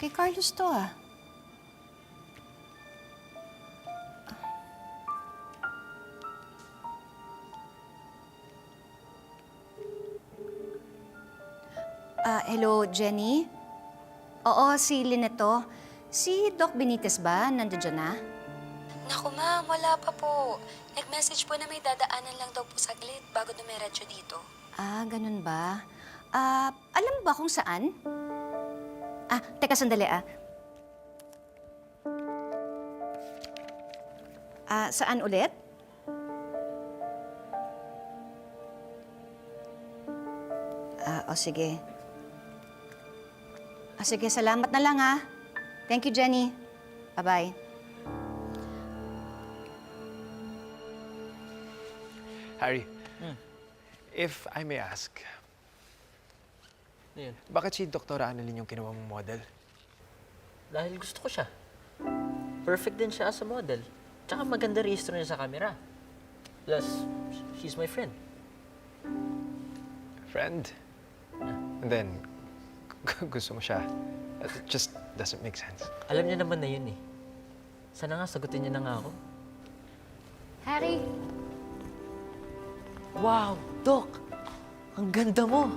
Kay Carlos to ah. Ah, hello, Jenny? Oo, si Lineto. Si Doc Benitez ba? Nandiyan na? Naku ma'am, wala pa po. Nag-message po na may dadaanan lang daw po saglit bago dumiretso dito. Ah, ganun ba? Ah, alam ba kung saan? Ah, teka sandali ah. Ah, saan ulit? Ah, o sige. Ah, sige, salamat na lang ah. Thank you, Jenny. Bye-bye. Harry, if I may ask, Ayun. bakit si Dr. Annalyn yung kinuha mong model? Dahil gusto ko siya. Perfect din siya as a model. Tsaka maganda rehistro niya sa camera. Plus, she's my friend. Friend? And then, gusto mo siya. It just doesn't make sense. Alam niya naman na yun eh. Sana nga sagutin niya na nga ako. Harry, Wow, Doc! Ang ganda mo!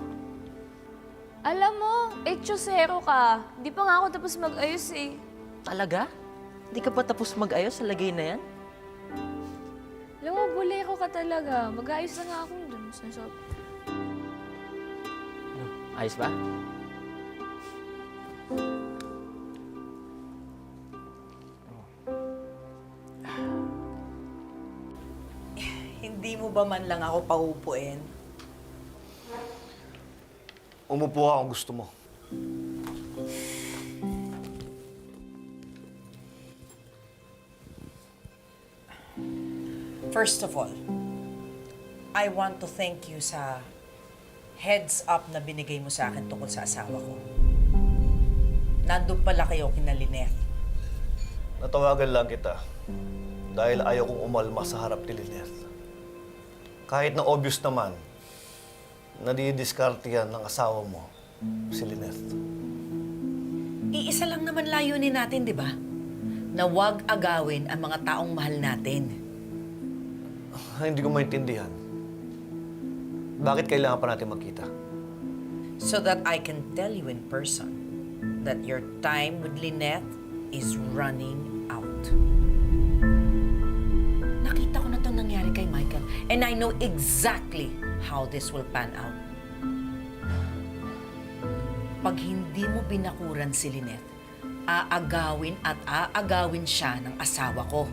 Alam mo, etchosero ka. Di pa nga ako tapos mag-ayos eh. Talaga? Hindi ka pa tapos mag-ayos sa lagay na yan? Alam mo, bolero ka talaga. Mag-ayos na nga ako dun sa shop. Ano, ayos ba? Hindi mo ba man lang ako paupuin? Umupo ka kung gusto mo. First of all, I want to thank you sa heads up na binigay mo sa akin tungkol sa asawa ko. Nandun pala kayo kina Lynette. Natawagan lang kita dahil ayaw kong umalma sa harap ni Lynette. Kahit na obvious naman, nadidiskarte yan ng asawa mo, si Lynette. Iisa lang naman layunin natin, di ba? Na huwag agawin ang mga taong mahal natin. Ah, Hindi ko maintindihan. Bakit kailangan pa natin magkita? So that I can tell you in person that your time with Lynette is running out. Nakita ko na itong nangyari kay Michael and I know exactly how this will pan out. Pag hindi mo binakuran si Lynette, aagawin at aagawin siya ng asawa ko.